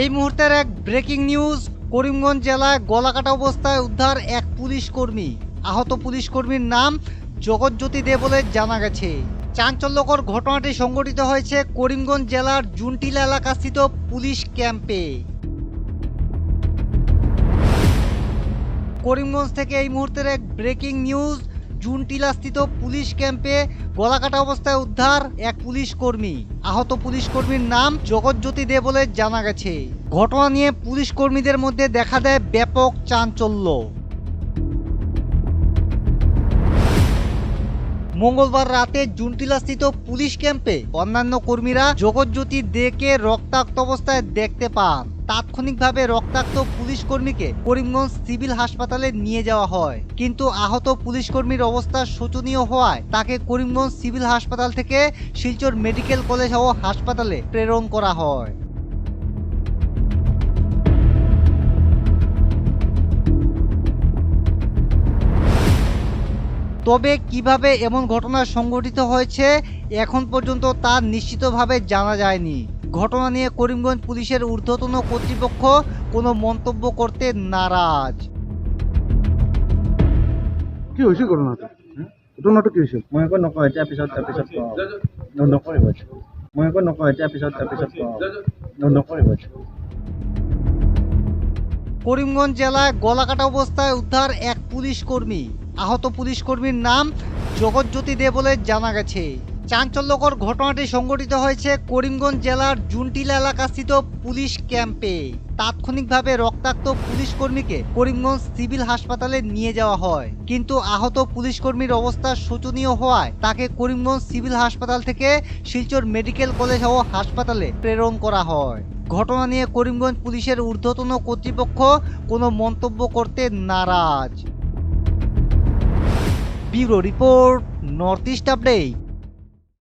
এই মুহূর্তের এক ব্রেকিং নিউজ, করিমগঞ্জ জেলায় গলাকাটা অবস্থায় উদ্ধার এক পুলিশ কর্মী। আহত পুলিশ কর্মীর নাম জগৎজ্যোতি দে বলে জানা গেছে। চাঞ্চল্যকর ঘটনাটি সংঘটিত হয়েছে করিমগঞ্জ জেলার জুনটিলা এলাকাস্থিত পুলিশ ক্যাম্পে। করিমগঞ্জ থেকে এই মুহূর্তের এক ব্রেকিং নিউজ জুনটিলাস্থিত পুলিশ ক্যাম্পে গলাকাটা অবস্থায় উদ্ধার এক পুলিশ কর্মী। আহত পুলিশ কর্মীর নাম জগৎজ্যোতি দে বলে জানা গেছে। ঘটনা নিয়ে পুলিশ কর্মীদের মধ্যে দেখা দেয় ব্যাপক চাঞ্চল্য। মঙ্গলবার রাতে জুনটিলাস্থিত পুলিশ ক্যাম্পে অন্যান্য কর্মীরা জগৎজ্যোতি দেকে রক্তাক্ত অবস্থায় দেখতে পান। তাৎক্ষণিকভাবে রক্তাক্ত পুলিশ কর্মীকে করিমগঞ্জ সিভিল হাসপাতালে নিয়ে যাওয়া হয়। কিন্তু আহত পুলিশ কর্মীর অবস্থা শোচনীয় হওয়ায় তাকে করিমগঞ্জ সিভিল হাসপাতাল থেকে শিলচর মেডিকেল কলেজ ও হাসপাতালে প্রেরণ করা হয়। তবে কীভাবে এমন ঘটনা সংঘটিত হয়েছে এখন পর্যন্ত তা নিশ্চিতভাবে জানা যায়নি। ঘটনা নিয়ে করিমগঞ্জ পুলিশের ঊর্ধ্বতন কর্তৃপক্ষ কোনো মন্তব্য করতে নারাজ। কি হৈছিল ঘটনাটো? ঘটনাটো কি হৈছিল মই একো নকওঁ এতিয়া পিছত তাৰপিছত নকৰিব মই একো নকওঁ এতিয়া পিছত তাৰপিছত নকৰিব করিমগঞ্জ জেলায় গলাকাটা অবস্থায় উদ্ধার এক পুলিশ কর্মী। আহত পুলিশ কর্মীর নাম জগৎজ্যোতি দে বলে জানা গেছে। চাঞ্চল্যকর ঘটনাটি সংঘটিত হয়েছে করিমগঞ্জ জেলার জুনটিলা এলাকাস্থিত পুলিশ ক্যাম্পে। তাৎক্ষণিকভাবে রক্তাক্ত পুলিশ কর্মীকে করিমগঞ্জ সিভিল হাসপাতালে নিয়ে যাওয়া হয়। কিন্তু আহত পুলিশ কর্মীর অবস্থা শোচনীয় হওয়ায় তাকে করিমগঞ্জ সিভিল হাসপাতাল থেকে শিলচর মেডিকেল কলেজ ও হাসপাতালে প্রেরণ করা হয়। ঘটনা নিয়ে করিমগঞ্জ পুলিশের ঊর্ধ্বতন কর্তৃপক্ষ কোনো মন্তব্য করতে নারাজ। Bureau report north east update.